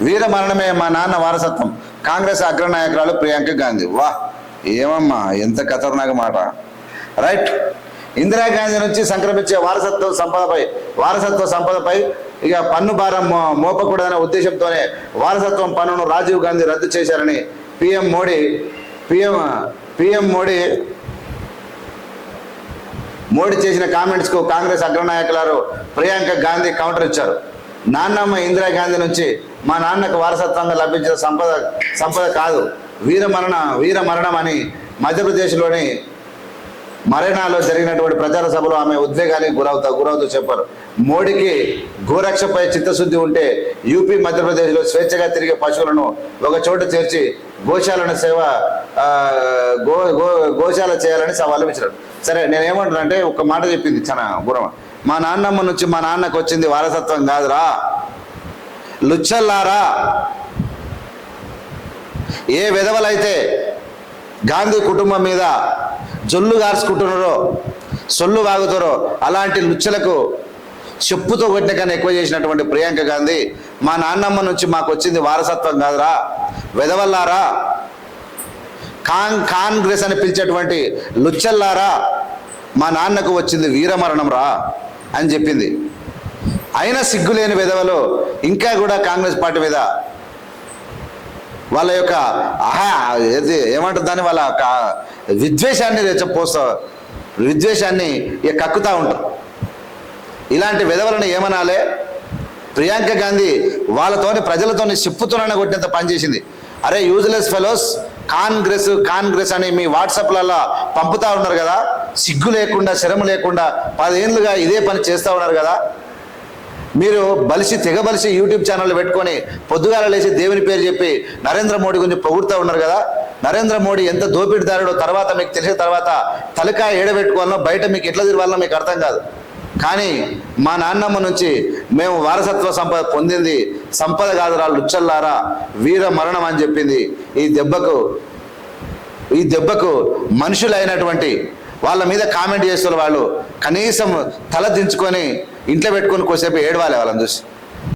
వీర మరణమే మా నాన్న వారసత్వం. కాంగ్రెస్ అగ్రనాయకురాలు ప్రియాంక గాంధీ. వా ఏమమ్మా ఎంత ఖతర్నాక మాట. రైట్. ఇందిరాగాంధీ నుంచి సంక్రమించే వారసత్వ సంపదపై వారసత్వ సంపదపై ఇక పన్ను భారం మో- మోపకూడదనే ఉద్దేశంతోనే వారసత్వం పన్నును రాజీవ్ గాంధీ రద్దు చేశారని PM Modi PM PM Modi Modi చేసిన కామెంట్స్కు కాంగ్రెస్ అగ్రనాయకులారు ప్రియాంక గాంధీ కౌంటర్ ఇచ్చారు. నాన్నమ్మ ఇందిరాగాంధీ నుంచి మా నాన్నకు వారసత్వంగా లభించిన సంపద సంపద కాదు. వీర మరణ వీర మరణం అని మధ్యప్రదేశ్లోని మరేనాలో జరిగినటువంటి ప్రచార సభలో ఆమె ఉద్వేగానికి గురవుతా గురవుతూ చెప్పారు. మోడీకి గోరక్షపై చిత్తశుద్ధి ఉంటే యూపీ మధ్యప్రదేశ్లో స్వేచ్ఛగా తిరిగే పశువులను ఒక చోట చేర్చి గోశాలను సేవ గో గో గోశాల చేయాలని సవాలు ఇచ్చారు సరే నేను ఏమంటున్నా అంటే ఒక మాట చెప్పింది చాలా గురం మా నాన్నమ్మ నుంచి మా నాన్నకు వచ్చింది వారసత్వం కాదురా. లుచ్చల్లారా? ఏ విధవలైతే గాంధీ కుటుంబం మీద జొల్లు గార్చుకుంటున్నారో సొల్లు వాగుతారో అలాంటి లుచ్చలకు చెప్పుతో కొట్టిన కన్నా ఎక్కువ చేసినటువంటి ప్రియాంక గాంధీ మా నాన్నమ్మ నుంచి మాకు వచ్చింది వారసత్వం కాదురా. వెదవల్లారా కాంగ్ కాంగ్రెస్ అని పిలిచేటువంటి లుచ్చల్లారా? మా నాన్నకు వచ్చింది వీరమరణం రా అని చెప్పింది. అయినా సిగ్గులేని విధవలు ఇంకా కూడా కాంగ్రెస్ పార్టీ మీద వాళ్ళ యొక్క ఆహా ఏమంటుంది దాన్ని వాళ్ళ యొక్క విద్వేషాన్ని రెచ్చపోస్తా విద్వేషాన్ని ఇక కక్కుతా ఉంటారు. ఇలాంటి విధవలను ఏమనాలే? ప్రియాంక గాంధీ వాళ్ళతోని ప్రజలతోని సిప్పుతోనే కొట్టినంత పనిచేసింది అరే యూజ్లెస్ ఫెలోస్ కాంగ్రెస్ కాంగ్రెస్ అని మీ వాట్సాప్లలో పంపుతా ఉన్నారు కదా? సిగ్గు లేకుండా శ్రమ లేకుండా పదేళ్ళుగా ఇదే పని చేస్తూ ఉన్నారు కదా? మీరు బలిసి తెగబలిసి యూట్యూబ్ ఛానల్ పెట్టుకొని పొద్దుగాల లేచి దేవుని పేరు చెప్పి నరేంద్ర మోడీ గురించి పొగుడుతూ ఉన్నారు కదా? నరేంద్ర మోడీ ఎంత దోపిడిదారుడో తర్వాత మీకు తెలిసిన తర్వాత తలకాయ ఏడబెట్టుకోవాలనో బయట మీకు ఎట్లా తిరగాలనో మీకు అర్థం కాదు. కానీ మా నాన్నమ్మ నుంచి మేము వారసత్వ సంపద పొందింది. సంపద కాదురా లుచ్చల్లారా వీర మరణం అని చెప్పింది. ఈ దెబ్బకు ఈ దెబ్బకు మనుషులైనటువంటి వాళ్ళ మీద కామెంట్ చేస్తున్న వాళ్ళు కనీసం తల దించుకొని ఇంట్లో పెట్టుకుని కొద్దిసేపు ఏడవాలి వాళ్ళని చూసి.